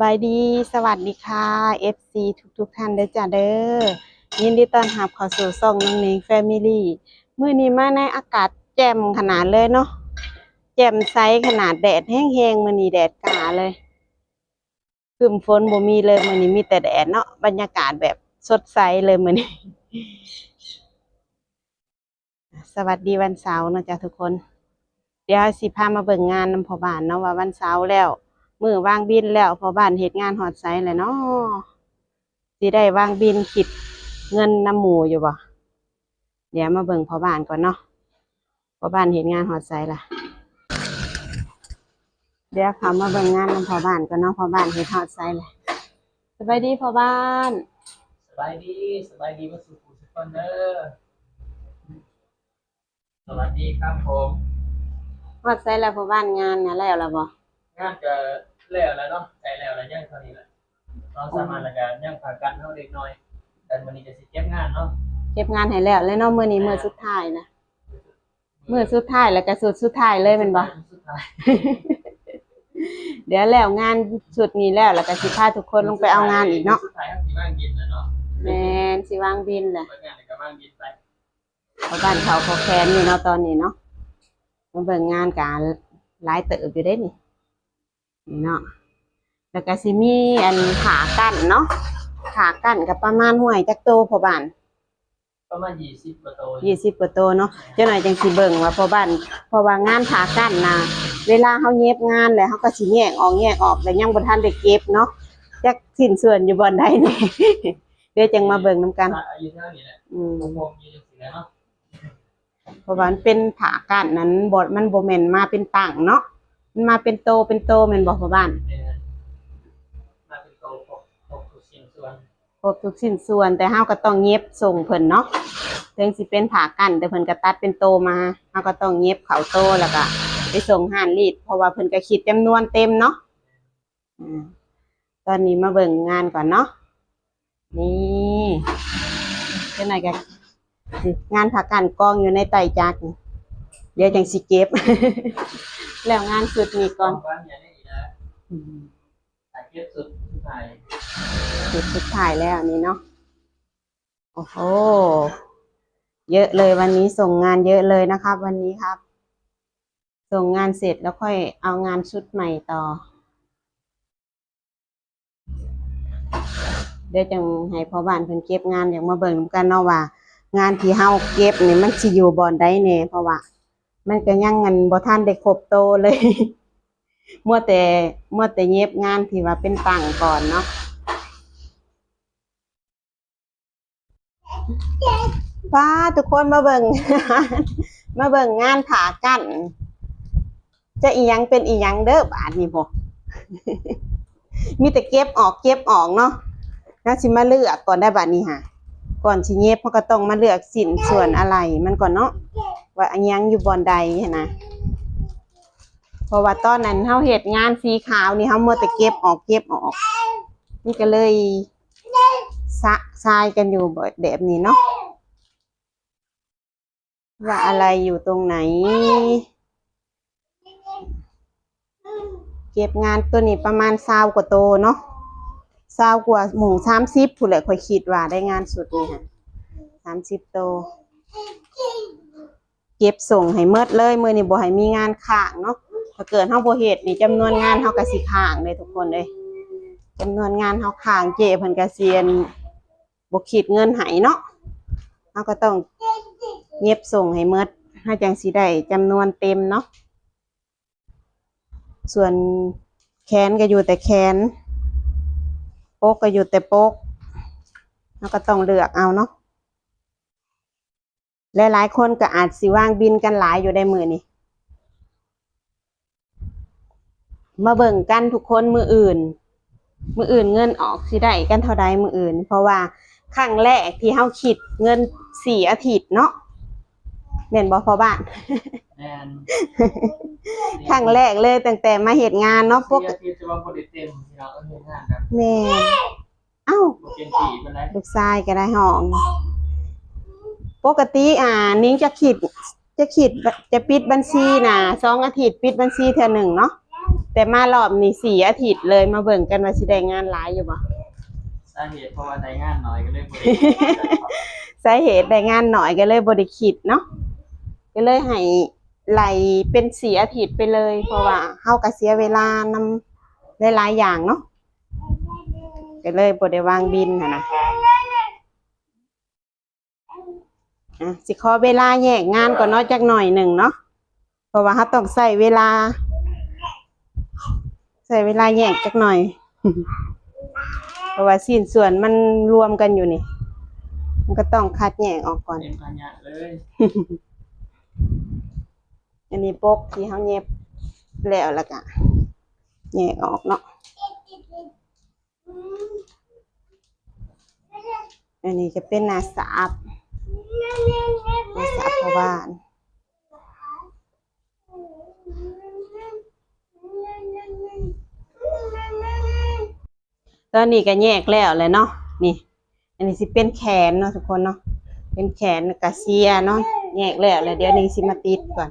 บายดีสวัสดีค่ะ FC ทุกทุกๆท่านเด้อจ้าเด้อยินดีต้อนรับเข้าสู่ซ่องน้องเนงแฟมิลี่มื้อนี้มาในอากาศแจ่มขนาดเลยเนาะแจ่มใสขนาดแดดแห้งๆมื้อนี้แดดกาเลยครึ้มฝนบ่มีเลยมื้อนี้มีแต่แดดเนาะบรรยากาศแบบสดใสเลยมื้อนี้ สวัสดีวันเสาร์นะจ้าทุกคน เดี๋ยวสิพามาเบิ่งงานนำพ่อบานเนาะว่าวันเสาร์แล้ว มือวางบินแล้วพอบ้านเฮ็ดงานหอดไซแหละเนาะสิได้วางบินคิดเงินน้ำหมูอยู่บ่เดี๋ยวมาเบิ่งพอบ้านก่อนเนาะพอบ้านเฮ็ดงานหอดไซล่ะ เดี๋ยวเขามาเบิ่งงานนำพอบ้านก่อนเนาะพอบ้านเฮ็ดหอดไซแหละสบายดีพอบ้านสบายดีสบายดีมาสู่ผู้ทุกคนเด้อสวัสดีครับผมหอดไซแล้วพอบ้านงานนะแล้วล่ะบ่งานก็ แล้วแล้วเนาะใจแล้วแล้วยังเท่านี้แหละเราสามารถแล้วก็ยังผ่ากันเท่าเด็กน้อย แต่วันนี้จะสิเก็บงานเนาะเก็บงานให้แล้วเลยเนาะมื้อนี้มื้อสุดท้ายนะมื้อสุดท้ายแล้วก็สุดสุดท้ายเลยแม่นบ่สุดท้ายเดี๋ยวแล้วงานสุดนี้แล้วแล้วก็สิพาทุกคนลงไปเอางานอีกเนาะสุดท้ายครับที่บ้านกินนะเนาะแมนสิวางบินแหละเปิดงานแล้วก็บ้านกินไปเพราะบ้านเขาเขาแคนอยู่เนาะตอนนี้เนาะมาเบิ่งงานการหลายเติบอยู่ได้นี่ นี่เนาะแล้วก็สิมีอันขากั้นเนาะขากั้นกับประมาณห่วยจักโตพอบ้านประมาณยี่สิบกว่าโตยี่สิบกว่าโตเนาะเจ้าหน่อยจังสิเบิ่งว่าพอบ้านเพราะว่างานขากั้นนะเวลาเขาเย็บงานแล้วเขาก็สิแยกออกแยกออกแต่ยังบ่ทันได้เก็บเนาะจักสิ้นส่วนอยู่บ่อนใดนี่เดี๋ยวจังมาเบิ่งนํกันอายุเท่านี้แหละอืมผมมองอยู่สิแล้วเนาะเพราะว่ามันเป็นผากั้นนั้นบทมันโบแมนมาเป็นต่างเนาะ มันมาเป็นโตเป็นโตแมนบอกพ่อบ้านเนี่ยมาเป็นโตหกหกทุกสิ่งส่วนครบทุกสิ้นส่วน แต่เฮาก็ต้องเย็บส่งเพิ่นเนาะถึงสิเป็นผากั้นแต่เพิ่นก็ตัดเป็นโตมาเฮาก็ต้องเย็บเขาโตแล้วก็ไปส่งห้านรีด เพราะว่าเพิ่นก็คิดจำนวนเต็มเนาะอ่าตอนนี้มาเบิ่งงานก่อนเนาะนี่เป็นไงกันงานผากั้นกองอยู่ในไตรจักรนี่ เดี๋ยวจังสิเก็บ แล้วงานสุดนี้ก่อนบ้านใหญ่ได้อีกแล้วอืมถ่ายเก็บสุดถ่ายจุดสุดท้ายแล้วอันนี้เนาะโอ้โหเยอะเลยวันนี้ส่งงานเยอะเลยนะครับ วันนี้ครับ ส่งงานเสร็จแล้วค่อยเอางานชุดใหม่ต่อ เดี๋ยวจังให้พ่อบ้านเพิ่นเก็บงานอย่างมาเบิ่งนำกันเนาะว่า งานที่เฮาเก็บนี่มันสิอยู่บ่อนใดแน่เพราะว่า มันก็ยังเงินบ่ทันได้ครบโตเลยมัวแต่มัวแต่เย็บงานที่ว่าเป็นต่างก่อนเนาะป้าทุกคนมาเบิ่งมาเบิ่งงานผากัน จะอียังเป็นอียังเด้อบาทนี่พอมีแต่เก็บออกเก็บออกเนาะแล้วสิมาเลือกก่อนได้บาทนี้ค่ะ ก่อนสิเย็บเขาก็ต้องมาเลือกสินส่วนอะไรมันก่อนเนาะ ว่าอันยังอยู่บอนใดหั้นนะเพราะว่าตอนนั้นเฮาเฮ็ดงานสีขาวนี่เฮาเมัวแต่เก็บออกเก็บออก นี่ก็เลยสะทรายกันอยู่แบบนี้เนาะว่าอะไรอยู่ตรงไหน เก็บงานตัวนี้ประมาณซาวกว่าโตเนาะซาวกว่าหมูสามสิบผู้นแหละค่อยคิดว่าได้งานสุดนี่ค่ะสามสิบโต ก็บส่งให้เมิดเลยมือนี่บ่ให้มีงานค้างเนาะถ้าเกิดเฮาบ่เฮ็ดนี่จำนวนงานเฮาก็สิค้างเลยทุกคนเลยจำนวนงานเฮาค้างเจเพิ่นก็เซียนบ่คิดเงินให้เนาะเฮาก็ต้องเย็บส่งให้เมิดให้จังสีได้จำนวนเต็มเนาะส่วนแขนก็อยู่แต่แขนโป๊กก็อยู่แต่โป๊กแล้วก็ต้องเลือกเอาเนาะ หลายๆ คนก็อาจสิว่างบินกันหลายอยู่ได้มือนี่มาเบิ่งกันทุกคนมืออื่น มืออื่นเงินออกสิได้กันเท่าใดมืออื่น เพราะว่าครั้งแรกที่เฮาคิดเงินสี่อาทิตย์เนาะเม่นบ่พอบ้านแอนครั้งแรกเลยตั้งแต่มาเหตุงานเนาะพพววกกที่จะว่าบริเต็มที่เราเออเฮ็ดงานครับแม่เอ้าบ่เป็นสีมันได้ลูกชายก็ได้ห้อง ปกติอ่านิ้งจะขีดจะขีดจะปิดบัญชีน่ะสองอาทิตย์ปิดบัญชีเท่าหนึ่งเนาะแต่มารอบนี้สี่อาทิตย์เลยมาเบิ่งกันว่าสิได้งานหลายอยู่บ่สาเหตุเพราะว่าได้งานน้อยก็เลยบ่ได้สาเหตุได้งานหน่อยก็เลยบ่ได้คิดเนาะก็เลยให้ไหลเป็นสี่อาทิตย์ไปเลย เพราะว่าเฮาก็เสียเวลานำหลายๆอย่างเนาะก็เลยบ่ได้วางบินหั้นนะ อะสิขอเวลาแยกงานก่อนเนาะจักหน่อยหนึ่งเนาะเพราะว่าเฮาต้องใช้เวลาใช้เวลาแยกจักหน่อย เพราะว่าสิ้นส่วนมันรวมกันอยู่นี่ มันก็ต้องคัดแยกออกก่อนเป็นพญะเลยอันนี้ปกที่เขาเย็บแล้วแล้วก็แยกออกเนาะ อันนี้จะเป็นนาสาบ นาสาบพ่อบ้านตอนนี้ก็แยกแล้วเลยเนาะนี่ อันนี้สิเป็นแขนเนาะทุกคนเนาะเป็นแขนกระเซียเนาะแยกแล้วแล้วเดี๋ยวนี้สิมาติดก่อน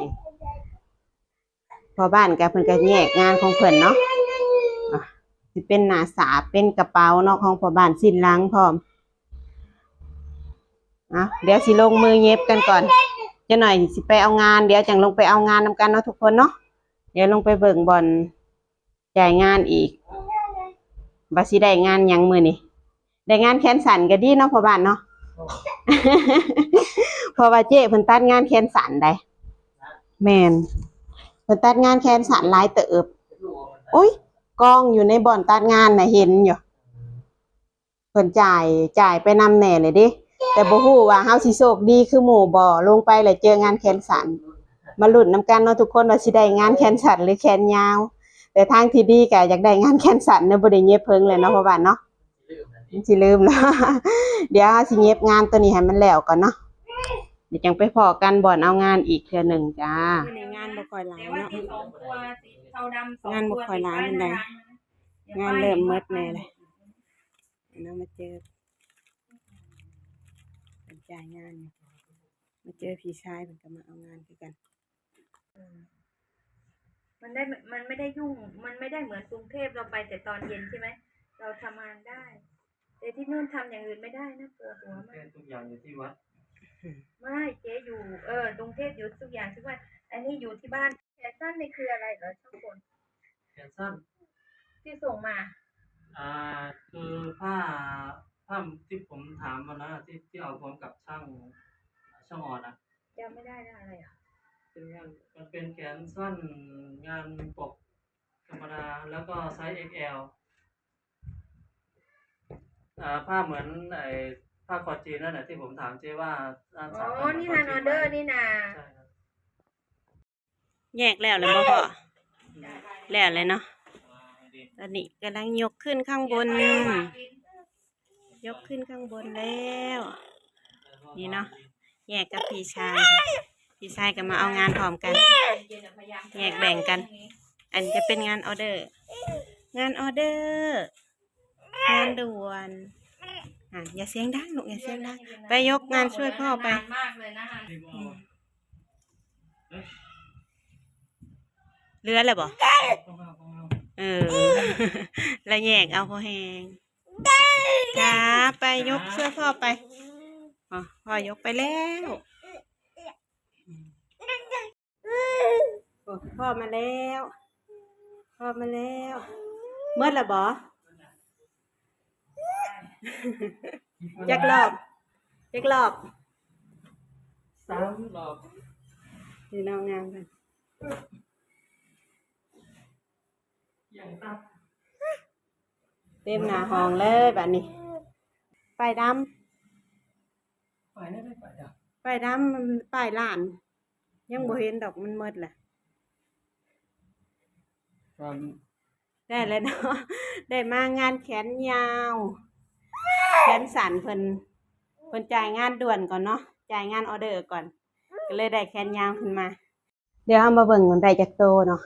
นี่พอบ้านกับเพิ่นก็แยกงานของเพิ่นเนาะสิเป็นหนาสาเป็นกระเป๋าเนาะของพอบ้านสิ้นหลังพร้อม อะเดี๋ยวสิลงมือเย็บกันก่อนจะหน่อยสิไปเอางานเดี๋ยวจังลงไปเอางานนำกันเนาะทุกคนเนาะเดี๋ยวลงไปเบิ่งบอลจ่ายงานอีกบาสิได้งานยังมือนี่ได้งานแขนสันก็ดีเนาะพ่อบ้านเนาะพราะว่าเจ้เพิ่นตัดงานแขนสันได้แมนเพิ่นตัดงานแขนสันหลายเติบโอ้ยกองอยู่ในบ่อนตัดงานน่ะเห็นอยู่เพิ่นจ่ายจ่ายไปนำแหน่เลยดิ แต่บ่ฮู้ว่าเฮาสิโชคดีคือหมู่บ่ลงไปแล้วเจองานแขนสันมาลุ้นนํกันเนาะทุกคนว่าสิได้งานแขนสันหรือแขนยาว แต่ทางที่ดีก็อยากได้งานแขนสันเนาะบ่ได้เย็บเพิ่งเลยเนาะพ่อบ้านเนาะลืมอันนี้สิลืมแล้วเดี๋ยวสิเย็บงานตัวนี้ให้มันแล้วก่อนเนาะเดี๋ยวจังไปพอกันบ่อนเอางานอีกเทื่อหนึ่งจ้าในงานบ่ค่อยหลายแต่ว่าเนาะที่สองตัวสีเทาดำสองงานบ่ตัวค่อยร้ายปานใดสีฟ้งานเริ่มมืดแน่เลยน้องมาเจอเป็น จ่ายงานอยู่มาเจอพี่ชายเพิ่นก็มาเอางานคือกัน มันได้มันไม่ได้ยุ่ง มันไม่ได้เหมือนกรุงเทพเราไปแต่ตอนเย็นใช่ไหมเราทำงานได้ แต่ที่นู่นทำอย่างอื่นไม่ได้นะปวดหัวมากทุกอย่างอยู่ที่วัด ไม่เจ๊อยู่ เออกรุงเทพอยู่ทุกอย่างทุกวันอันนี้อยู่ที่บ้านแขนสั้นนี่คืออะไรเหรอช่างคนแขนสั้นที่ส่งมา อ่า คือผ้า ผ้าที่ผมถามมานะที่ที่เอาพร้อมกับช่างช่างออนอะจำไม่ได้นะอะไรอะเป็นงานมันเป็นแขนสั้นงานปกธรรมดาแล้วก็ไซส์ XL อ่าผ้าเหมือนไอ้ผ้าคอจีนนั่นแหละที่ผมถามเจ๊ว่าอ่าอ๋สามอพันี่นานออเดอร์นี่นาใช่ครับแยกแล้วเลยบ่พ่อแล้วเลยเนาะอ่าดีตอนนี้กำลังยกขึ้นข้างบน ยกขึ้นข้างบนแล้ว นี่เนาะแยกกับพี่ชาย พี่ชายก็มาเอางานพร้อมกัน แยกแบ่งกัน อันจะเป็นงานออเดอร์ งานออเดอร์ งานด่วนอะอย่าเสียงดังลูกอย่าเสียงดังไปยกงานช่วยพ่อไปมากเลยนะดีกว่าเรือเลยบ่เอาเออเออ แล้วแยกเอาพอแหง จ้าไปยกเสื้อพ่อไปอ๋อพ่อยกไปแล้วโอ้พ่อมาแล้ว พ่อมาแล้วเมื่อละบ่จักรอบจักรอบสามรอบนี่น้องงามกันอย่างตับ เต็มหน้าห้องเลยแบบนี้ป้ายดไปได้ไม่ไปอะำป้ายดำมันป้ายล้าน ยังบ่เห็นดอกมันหมดแหละครับได้แล้วเนาะ ได้มางานแขนยาว แขนสันเพิ่นเพิ่นจ่ายงานด่วนก่อนเนาะ จ่ายงานออเดอร์ก่อน ก็เลยได้แขนยาวขึ้นมา เดี๋ยวเอามาเบิ่งมันได้จากโตเนาะ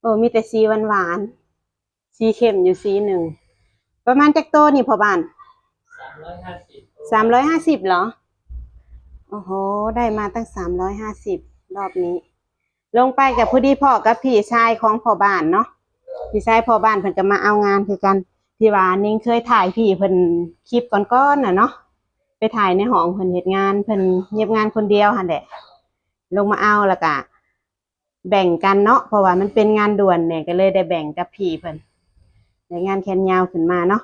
โอ้มีแต่สีหวานหวานๆ สีเข้มอยู่สีหนึ่ง ประมาณจากโตนี่พอบ้านสามร้อยห้าสิบสามร้อยห้าสิบเหรอ โอ้โห ได้มาตั้งสามร้อยห้าสิบรอบนี้ ลงไปกับผู้ดีพ่อกับพี่ชายของพ่อบ้านเนาะ พี่ชายพ่อบ้านเพิ่นก็มาเอางานคือกันที่ว่านิ่งเคยถ่ายพี่เพิ่นคลิปก่อนๆน่ะเนาะ ไปถ่ายในห้องเพิ่นเฮ็ดงานเพิ่นเงียบงานคนเดียวหั่นแหละ ลงมาเอาแล้วก็แบ่งกันเนาะ เพราะว่ามันเป็นงานด่วนเนี่ยก็เลยได้แบ่งกับพี่เพิ่น ได้งานแขนยาวขึ้นมาเนาะ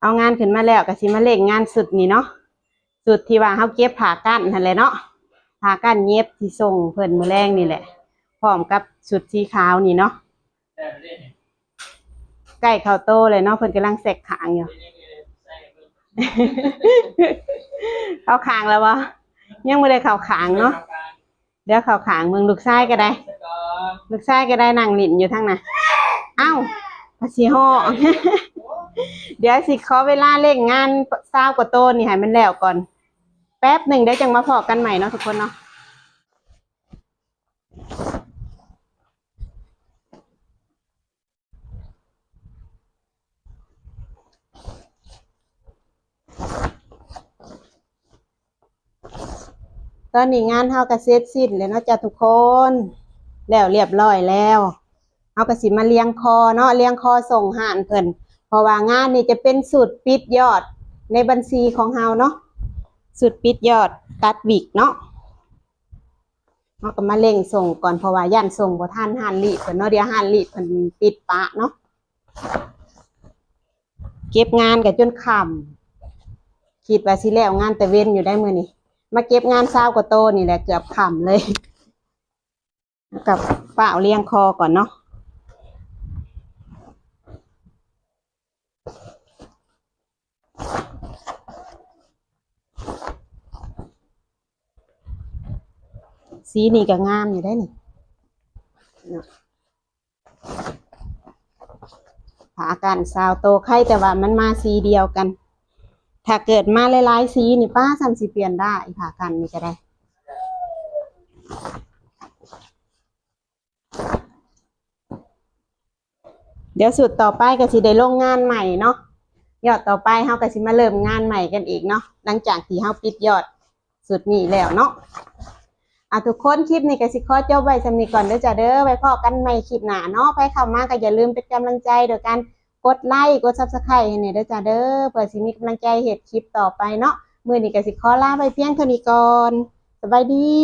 เอางานขึ้นมาแล้วก็สิมาเล่งงานสุดนี่เนาะสุดที่ว่าเฮาเก็บผ้ากั้นนั่นแหละเนาะผ้ากั้นเย็บที่ส่งเพิ่นมือแรงนี่แหละ พร้อมกับชุดสีขาวนี่เนาะไม่เห็นใกล้เข้าโตเลยเนาะเพิ่นกำลังแสกขางอยู่เลยใส่เบิ่งเข้าขางแล้ววะยังไม่ได้เข้าขางเนาะเดี๋ยวเข้าขางเมืองลูกชายก็ได้ ลูกชายก็ได้นั่งหลินอยู่ทั้งน่ะเอ้าภาษีห่อเดี๋ยวสิขอเวลาเล่งงานเศร้ากว่าโตนี่ให้มันแล้วก่อน แป๊บหนึ่งได้จังมาพอกันใหม่เนาะทุกคนเนาะตอนนี้งานเฮาก็เสร็จสิ้นแล้วเนาะจ้ะทุกคน แล้วเรียบร้อยแล้วเฮาก็สิมาเลี้ยงคอเนาะเลี้ยงคอส่งหานเพิ่นเพราะว่างานนี้จะเป็นสูตรปิดยอดในบัญชีของเฮาเนาะสูตรปิดยอดตัดวิกเนาะเฮาก็มาเร่งส่งก่อนเพราะว่าย่านส่งบ่ทันหานรีเพิ่นเนาะเดี๋ยวหานรีเพิ่นปิดปะเนาะเก็บงานกันจนค่ำคิดว่าสิแล้วงานแต่เว้นอยู่ได้มื้อนี้มาเก็บงานเช้ากว่าโตนี่แหละเกือบค่ำเลย กับเปล่าเลี้ยงคอก่อนเนาะสีนี่ก็งามอยู่ได้นี่เนาะผากันซาวโตไข่แต่ว่ามันมาสีเดียวกัน ถ้าเกิดมาหลายๆสีนี่ป้าซ้ำสิเปลี่ยนได้ผ่ากันนี่ก็ได้ เดี๋ยวสุดต่อไปก็สิได้ลงงานใหม่เนาะยอดต่อไปเฮาก็สิมาเริ่มงานใหม่กันอีกเนาะหลังจากที่เฮาปิดยอดสุดนี้แล้วเนาะอะทุกคนคลิปนี้ก็สิขอจบไว้สำนี้ก่อนเด้อจ้าเด้อไว้พอกันใหม่คลิปหน้าเนาะไปเข้ามาก็อย่าลืมเป็นกำลังใจโดยการกดไลค์กด Subscribe ให้เนี่ยเด้อจ้าเด้อเพื่อสิมีกำลังใจเฮ็ดคลิปต่อไปเนาะมื้อนี้ก็สิขอลาไปเพียงเท่านี้ก่อนสบายดี